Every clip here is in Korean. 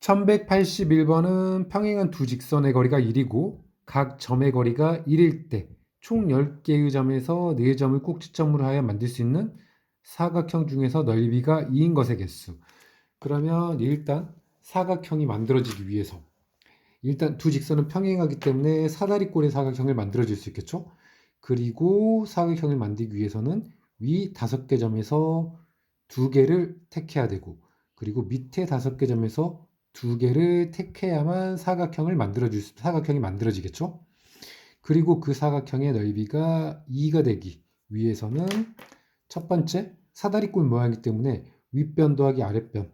1181번은 평행한 두 직선의 거리가 1이고 각 점의 거리가 1일 때 총 10개의 점에서 4점을 꼭지점으로 하여 만들 수 있는 사각형 중에서 넓이가 2인 것의 개수. 그러면 일단 사각형이 만들어지기 위해서 일단 두 직선은 평행하기 때문에 사다리꼴의 사각형을 만들어 줄수 있겠죠? 그리고 사각형을 만들기 위해서는 위 다섯 개 점에서 두 개를 택해야 되고 그리고 밑에 다섯 개 점에서 두 개를 택해야만 사각형을 만들어 줄 수, 사각형이 만들어지겠죠? 그리고 그 사각형의 넓이가 2가 되기 위해서는 첫 번째 사다리꼴 모양이기 때문에 윗변 더하기 아랫변,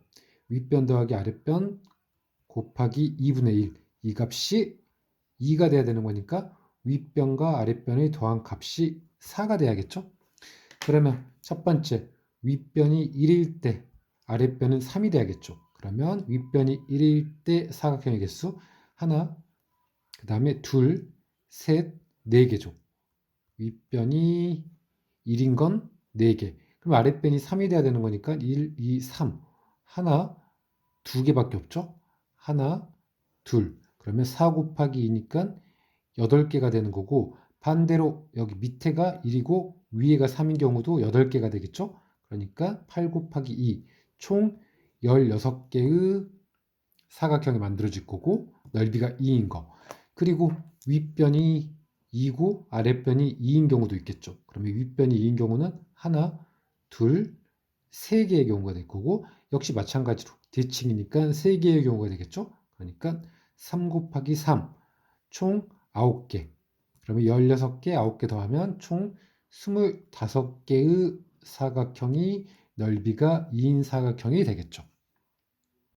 윗변 더하기 아랫변 곱하기 2분의 1. 이 값이 2가 돼야 되는 거니까 윗변과 아랫변의 더한 값이 4가 돼야겠죠? 그러면 첫 번째 윗변이 1일 때 아랫변은 3이 돼야겠죠? 그러면 윗변이 1일 때 사각형의 개수 하나, 그 다음에 둘, 셋, 네 개죠. 윗변이 1인 건 4개. 그럼 아랫변이 3이 돼야 되는 거니까 1, 2, 3. 하나, 두 개밖에 없죠? 하나, 둘. 그러면 4 곱하기 2니까 8개가 되는 거고 반대로 여기 밑에가 1이고 위에가 3인 경우도 8개가 되겠죠? 그러니까 8 곱하기 2. 총 16개의 사각형이 만들어질 거고 넓이가 2인 거. 그리고 윗변이 2고 아랫변이 2인 경우도 있겠죠. 그러면 윗변이 2인 경우는 하나, 둘, 세 개의 경우가 될 거고 역시 마찬가지로 대칭이니까 세 개의 경우가 되겠죠. 그러니까 3 곱하기 3, 총 9개. 그러면 16개, 9개 더하면 총 25개의 사각형이 넓이가 2인 사각형이 되겠죠.